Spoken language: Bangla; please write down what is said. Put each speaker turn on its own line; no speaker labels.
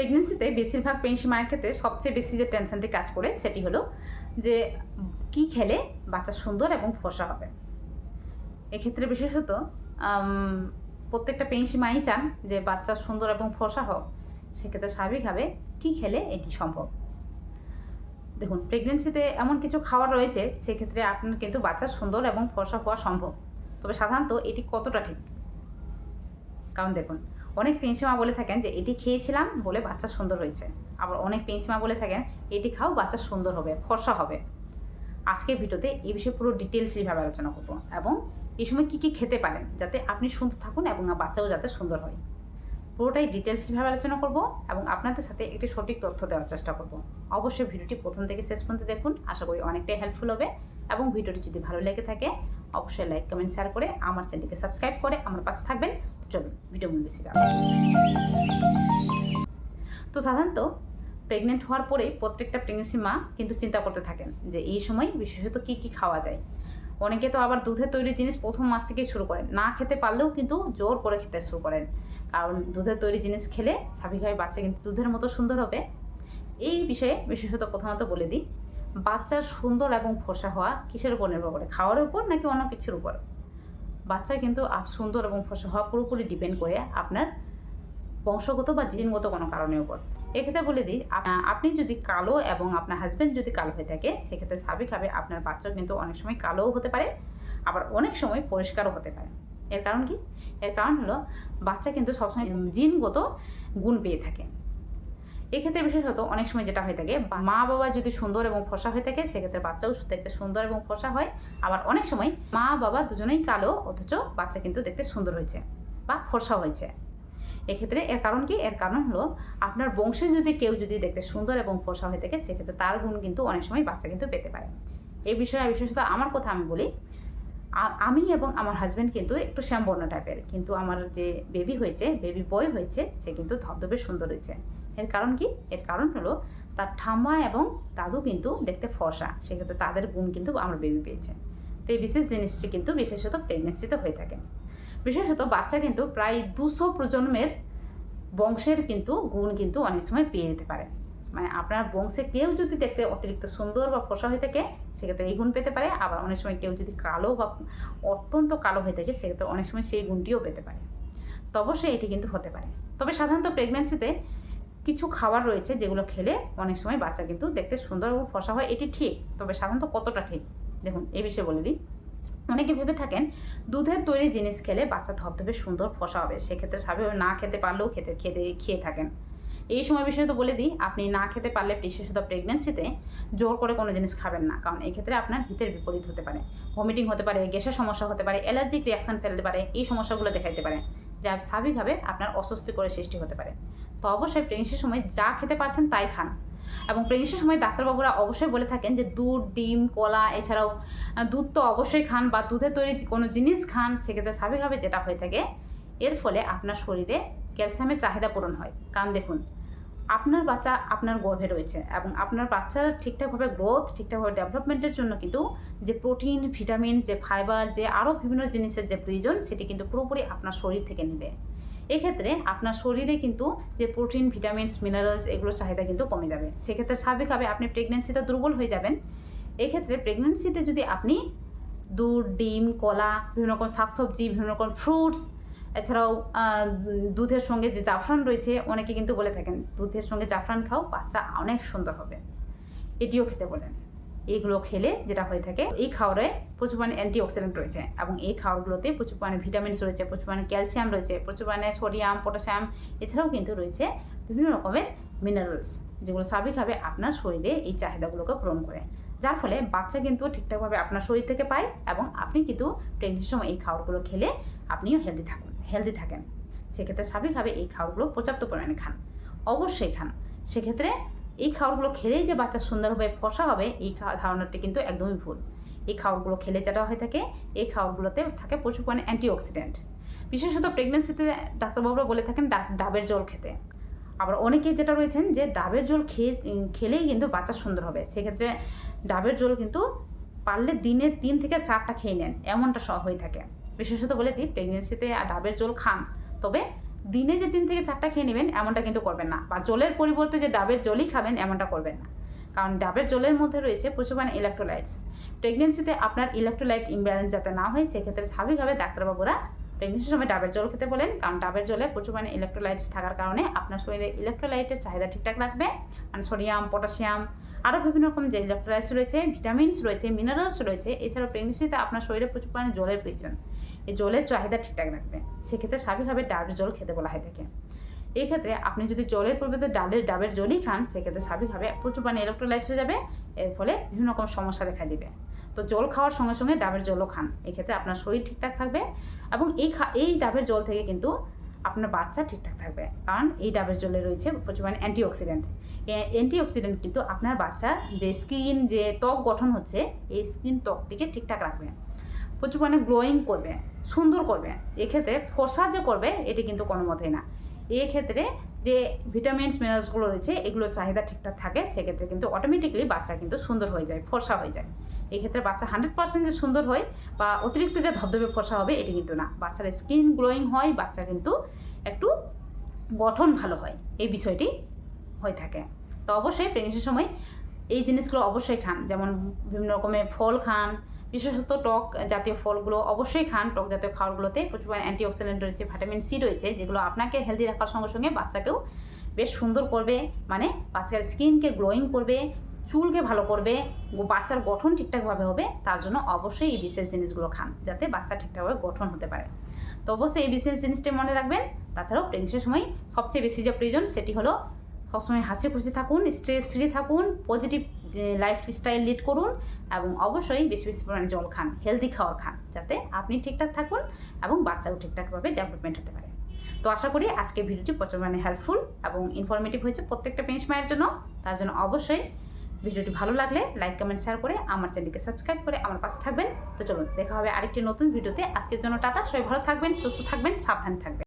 প্রেগনেন্সিতে বেশিরভাগ মায়ের ক্ষেত্রে সবচেয়ে বেশি যে টেনশনটি কাজ করে সেটি হলো যে কি খেলে বাচ্চা সুন্দর এবং ফসা হবে। এক্ষেত্রে বিশেষত প্রত্যেকটা মাই চান যে বাচ্চা সুন্দর এবং ফসা হোক। সেক্ষেত্রে স্বাভাবিকভাবে কি খেলে এটি সম্ভব? দেখুন প্রেগনেন্সিতে এমন কিছু খাবার রয়েছে, সেক্ষেত্রে আপনার কিন্তু বাচ্চা সুন্দর এবং ফসা হওয়া সম্ভব। তবে সাধারণত এটি কতটা ঠিক? কারণ দেখুন অনেক পেন্সিমা বলে থাকেন যে এটি খেয়েছিলাম বলে বাচ্চা সুন্দর হয়েছে। আবার অনেক পেন্সিমা বলে থাকেন, এটি খাও, বাচ্চা সুন্দর হবে, ফর্সা হবে। আজকের ভিডিওতে এই বিষয়ে পুরো ডিটেলসলিভাবে আলোচনা করব এবং এই সময় কী কী খেতে পারেন যাতে আপনি সুন্দর থাকুন এবং বাচ্চাও যাতে সুন্দর হয়। পুরোটাই ডিটেলসলিভাবে আলোচনা করব এবং আপনাদের সাথে একটি সঠিক তথ্য দেওয়ার চেষ্টা করব। অবশ্যই ভিডিওটি প্রথম থেকে শেষ পর্যন্ত দেখুন, আশা করি অনেকটাই হেল্পফুল হবে এবং ভিডিওটি যদি ভালো লেগে থাকে, অবশ্যই লাইক কমেন্ট শেয়ার করে আমার চ্যানেলটিকে সাবস্ক্রাইব করে আমার পাশে থাকবেন। চলুন ভিডিও মূল বেশি তো সাধারণত প্রেগনেন্ট হওয়ার পরে প্রত্যেকটা প্রেগনেন্সি মা কিন্তু চিন্তা করতে থাকেন যে এই সময় বিশেষত কী কী খাওয়া যায়। অনেকে তো আবার দুধের তৈরি জিনিস প্রথম মাস থেকেই শুরু করেন। না খেতে পারলেও কিন্তু জোর করে খেতে শুরু করেন। কারণ দুধের তৈরি জিনিস খেলে স্বাভাবিকভাবে বাচ্চা কিন্তু দুধের মতো সুন্দর হবে। এই বিষয়ে বিশেষত প্রথমত বলে দিই, বাচ্চার সুন্দর এবং ফসা হওয়া কিসের উপর নির্ভর করে? খাওয়ার উপর নাকি অন্য কিছুর উপর? বাচ্চা কিন্তু সুন্দর এবং হওয়া পুরোপুরি ডিপেন্ড করে আপনার বংশগত বা জিনগত কোনো কারণের উপর। এক্ষেত্রে বলে দিই আপনি যদি কালো এবং আপনার হাজব্যান্ড যদি কালো হয়ে থাকে, সেক্ষেত্রে স্বাভাবিকভাবে আপনার বাচ্চা কিন্তু অনেক সময় কালোও হতে পারে, আবার অনেক সময় পরিষ্কারও হতে পারে। এর কারণ কি? এর কারণ হলো বাচ্চা কিন্তু সবসময় জিনগত গুণ পেয়ে থাকে। এক্ষেত্রে বিশেষত অনেক সময় যেটা হয়ে থাকে বা- মা বাবা যদি সুন্দর এবং ফসা হয়ে থাকে সেক্ষেত্রে বাচ্চাও দেখতে সুন্দর এবং ফসা হয়। আবার অনেক সময় মা বাবা দুজনেই কালো অথচ বাচ্চা কিন্তু দেখতে সুন্দর হয়েছে বা ফসা হয়েছে। এক্ষেত্রে এর কারণ কি? এর কারণ হলো আপনার বংশে যদি কেউ যদি দেখতে সুন্দর এবং ফসা হয়ে থাকে সেক্ষেত্রে তার গুণ কিন্তু অনেক সময় বাচ্চা কিন্তু পেতে পারে। এই বিষয়ে বিশেষত আমার কথা আমি বলি আমি এবং আমার হাজব্যান্ড কিন্তু একটু শ্যামবর্ণ টাইপের কিন্তু আমার যে বেবি হয়েছে বেবি বয় হয়েছে সে কিন্তু ধবধবে সুন্দর হয়েছে। এর কারণ কি? এর কারণ হলো তার ঠাম্মা এবং দাদু কিন্তু দেখতে ফসা সেক্ষেত্রে তাদের গুণ কিন্তু আমরা বেবি পেয়েছে। তো এই বিশেষ জিনিসটি কিন্তু বিশেষত প্রেগনেন্সিতে হয়ে থাকে। বিশেষত বাচ্চা কিন্তু প্রায় দুশো প্রজন্মের বংশের কিন্তু গুণ কিন্তু অনেক সময় পেয়ে যেতে পারে। মানে আপনার বংশে কেউ যদি দেখতে অতিরিক্ত সুন্দর বা ফসা হয়ে থাকে, সেক্ষেত্রে এই গুণ পেতে পারে। আবার অনেক সময় কেউ যদি কালো বা অত্যন্ত কালো হয়ে থাকে, সেক্ষেত্রে অনেক সময় সেই গুণটিও পেতে পারে। তো এটি কিন্তু হতে পারে। তবে সাধারণত প্রেগনেন্সিতে কিছু খাবার রয়েছে যেগুলো খেলে অনেক সময় বাচ্চা কিন্তু দেখতে সুন্দর এবং ফসা হয়। এটি ঠিক, তবে সাধারণত কতটা ঠিক? দেখুন, এ বিষয়ে বলে দিই। অনেকে ভেবে থাকেন, দুধের তৈরি জিনিস খেলে বাচ্চা ধবধবে সুন্দর ফসা হবে। সেক্ষেত্রে স্বাভাবিক না খেতে পারলেও খেতে খেতে, খেয়ে থাকেন। এই সময় বিষয়ে তো বলে দিই, আপনি না খেতে পারলে বিশেষত প্রেগনেন্সিতে জোর করে কোনো জিনিস খাবেন না। কারণ এই ক্ষেত্রে আপনার হিতের বিপরীত হতে পারে। ভমিটিং হতে পারে, গ্যাসের সমস্যা হতে পারে অ্যালার্জিক রিয়াকশন ফেলতে পারে, এই সমস্যাগুলো দেখাইতে পারে, যা স্বাভাবিকভাবে আপনার অস্বস্তিকর সৃষ্টি হতে পারে। তো অবশ্যই প্রেগনেন্সির সময় যা খেতে পারছেন তাই খান। এবং প্রেগনেন্সির সময় ডাক্তারবাবুরা অবশ্যই বলে থাকেন যে দুধ, ডিম, কলা এছাড়াও দুধ তো অবশ্যই খান বা দুধের তৈরি কোনো জিনিস খান, সেক্ষেত্রে স্বাভাবিকভাবে যেটা হয়ে থাকে, এর ফলে আপনার শরীরে ক্যালসিয়ামের চাহিদা পূরণ হয়। কারণ দেখুন, আপনার বাচ্চা আপনার গর্ভে রয়েছে এবং আপনার বাচ্চার ঠিকঠাকভাবে গ্রোথ ঠিকঠাকভাবে ডেভেলপমেন্টের জন্য কিন্তু যে প্রোটিন ভিটামিন যে ফাইবার যে আরও বিভিন্ন জিনিসের যে প্রয়োজন, সেটি কিন্তু পুরোপুরি আপনার শরীর থেকে নেবে। এক্ষেত্রে আপনার শরীরে কিন্তু যে প্রোটিন ভিটামিনস মিনারেলস এগুলোর চাহিদা কিন্তু কমে যাবে। সেক্ষেত্রে স্বাভাবিকভাবে আপনি প্রেগনেন্সিতে দুর্বল হয়ে যাবেন। এক্ষেত্রে প্রেগনেন্সিতে যদি আপনি দুধ, ডিম, কলা, বিভিন্ন রকম শাকসবজি, বিভিন্ন রকম ফ্রুটস এছাড়াও দুধের সঙ্গে যে জাফরান রয়েছে, অনেকে কিন্তু বলে থাকেন, দুধের সঙ্গে জাফরান খাও, বাচ্চা অনেক সুন্দর হবে। এটিও খেতে বলেন। এইগুলো খেলে যেটা হয়ে থাকে, এই খাওয়ারে প্রচুর পরিমাণে অ্যান্টিঅক্সিডেন্ট রয়েছে এবং এই খাবারগুলোতে প্রচুর পরিমাণে ভিটামিনস রয়েছে, প্রচুর পরিমাণে ক্যালসিয়াম রয়েছে, প্রচুর পরিমাণে সোডিয়াম পটাশিয়াম এছাড়াও কিন্তু রয়েছে বিভিন্ন রকমের মিনারেলস যেগুলো স্বাভাবিকভাবে আপনার শরীরে এই চাহিদাগুলোকে পূরণ করে। যার ফলে বাচ্চা কিন্তু ঠিকঠাকভাবে আপনার শরীর থেকে পায় এবং আপনি কিন্তু প্রেগনেন্সির সময় এই খাবারগুলো খেলে আপনিও হেলদি থাকুন হেলদি থাকেন। সেক্ষেত্রে স্বাভাবিকভাবে এই খাবারগুলো পর্যাপ্ত পরিমাণে খান, অবশ্যই খান। সেক্ষেত্রে এই খাবারগুলো খেলেই যে বাচ্চা সুন্দর হবে ফসা হবে, এই ধারণাটি কিন্তু একদমই ভুল। এই খাবারগুলো খেলে যেটা হয়ে থাকে, এই খাবারগুলোতে থাকে প্রচুর পরিমাণে অ্যান্টিঅক্সিডেন্ট বিশেষত প্রেগনেন্সিতে ডাক্তারবাবুরা বলে থাকেন ডাবের জল খেতে। আবার অনেকে যেটা রয়েছেন যে ডাবের জল খেয়ে খেলেই কিন্তু বাচ্চা সুন্দর হবে। সেক্ষেত্রে ডাবের জল কিন্তু পারলে দিনে তিন থেকে চারটা খেয়ে নেন, এমনটা হয়ে থাকে। বিশেষত বলে দিই প্রেগনেন্সিতে ডাবের জল খান। তবে দিনে যে তিন থেকে চারটা খেয়ে নেবেন, এমনটা কিন্তু করবেন না। বা জলের পরিবর্তে যে ডাবের জলই খাবেন, এমনটা করবেন না। কারণ ডাবের জলের মধ্যে রয়েছে প্রচুর পরিমাণে ইলেকট্রোলাইটস প্রেগনেন্সিতে আপনার ইলেকট্রোলাইট ইমব্যালেন্স যাতে না হয়, সেক্ষেত্রে স্বাভাবিকভাবে ডাক্তারবাবুরা প্রেগনেন্সির সময় ডাবের জল খেতে বলেন। কারণ ডাবের জলে প্রচুর পরিমাণে ইলেকট্রোলাইটস থাকার কারণে আপনার শরীরে ইলেকট্রোলাইটের চাহিদা ঠিকঠাক রাখবে। মানে সোডিয়াম পটাশিয়াম আরও বিভিন্ন রকম যে ইলেকট্রোলাইটস রয়েছে ভিটামিনস রয়েছে মিনারেলস রয়েছে, এছাড়াও প্রেগনেন্সিতে আপনার শরীরে প্রচুর পরিমাণে জলের প্রয়োজন। এই জলের চাহিদা ঠিকঠাক রাখবে। সেক্ষেত্রে স্বাভাবিকভাবে ডাবের জল খেতে বলা হয়ে থাকে। এই ক্ষেত্রে আপনি যদি জলের পরিবর্তে ডালের, ডাবের জলই খান, সেক্ষেত্রে স্বাভাবিকভাবে প্রচুর পরিমাণে ইলেকট্রোলাইটস হয়ে যাবে। এর ফলে বিভিন্ন রকম সমস্যা দেখা দিবে। তো জল খাওয়ার সঙ্গে সঙ্গে ডাবের জলও খান। এক্ষেত্রে আপনার শরীর ঠিকঠাক থাকবে এবং এই এই ডাবের জল থেকে কিন্তু আপনার বাচ্চা ঠিকঠাক থাকবে। কারণ এই ডাবের জলে রয়েছে প্রচুর পরিমাণে অ্যান্টিঅক্সিডেন্ট অ্যান্টিঅক্সিডেন্ট কিন্তু আপনার বাচ্চার যে স্কিন যে ত্বক গঠন হচ্ছে, এই স্কিন ত্বকটিকে ঠিকঠাক রাখবে। প্রচুর পরিমাণে গ্লোয়িং করবে, সুন্দর করবে। এক্ষেত্রে ফর্সা যে করবে, এটি কিন্তু কোনো মতেই না। এক্ষেত্রে যে ভিটামিনস মিনারেলসগুলো রয়েছে, এগুলোর চাহিদা ঠিকঠাক থাকে, সেক্ষেত্রে কিন্তু অটোমেটিক্যালি বাচ্চা কিন্তু সুন্দর হয়ে যায়, ফর্সা হয়ে যায়। এক্ষেত্রে বাচ্চা হান্ড্রেড পার্সেন্ট যে সুন্দর হয় বা অতিরিক্ত যে ধবধবে ফর্সা হবে, এটি কিন্তু না। বাচ্চার স্কিন গ্লোয়িং হয়, বাচ্চা কিন্তু একটু গঠন ভালো হয়, এই বিষয়টি হয়ে থাকে। তো অবশ্যই প্রেগনেন্সির সময় এই জিনিসগুলো অবশ্যই খান। যেমন বিভিন্ন রকমের ফল খান বিশেষত টক জাতীয় ফলগুলো অবশ্যই খান। টক জাতীয় খাবারগুলোতে প্রচুর অ্যান্টিঅক্সিডেন্ট রয়েছে ভিটামিন সি রয়েছে, যেগুলো আপনাকে হেলদি রাখার সঙ্গে সঙ্গে বাচ্চাকেও বেশ সুন্দর করবে। মানে বাচ্চার স্কিনকে গ্লোয়িং করবে, চুলকে ভালো করবে বাচ্চার গঠন ঠিকঠাকভাবে হবে, তার জন্য অবশ্যই এই বিশেষ জিনিসগুলো খান, যাতে বাচ্চা ঠিকঠাকভাবে গঠন হতে পারে। তো অবশ্যই এই বিশেষ জিনিসটি মনে রাখবেন। তাছাড়াও প্রেগনেন্সির সময় সবচেয়ে বেশি যে প্রয়োজন, সেটি হলো সবসময় হাসি খুশি থাকুন স্ট্রেস ফ্রি থাকুন পজিটিভ লাইফ স্টাইল লিড করুন এবং অবশ্যই বেশি বেশি পরিমাণে জল খান হেলদি খাওয়ার খান, যাতে আপনি ঠিকঠাক থাকুন এবং বাচ্চাও ঠিকঠাকভাবে ডেভেলপমেন্ট হতে পারে। তো আশা করি আজকের ভিডিওটি প্রচুর মানে হেল্পফুল এবং ইনফরমেটিভ হয়েছে প্রত্যেকটা পেন্স মায়ের জন্য। তার জন্য অবশ্যই ভিডিওটি ভালো লাগলে লাইক কমেন্ট শেয়ার করে আমার চ্যানেলকে সাবস্ক্রাইব করে আমার পাশে থাকবেন। তো চলুন, দেখা হবে আরেকটি নতুন ভিডিওতে। আজকের জন্য টাটা, সবাই ভালো থাকবেন, সুস্থ থাকবেন, সাবধানে থাকবেন।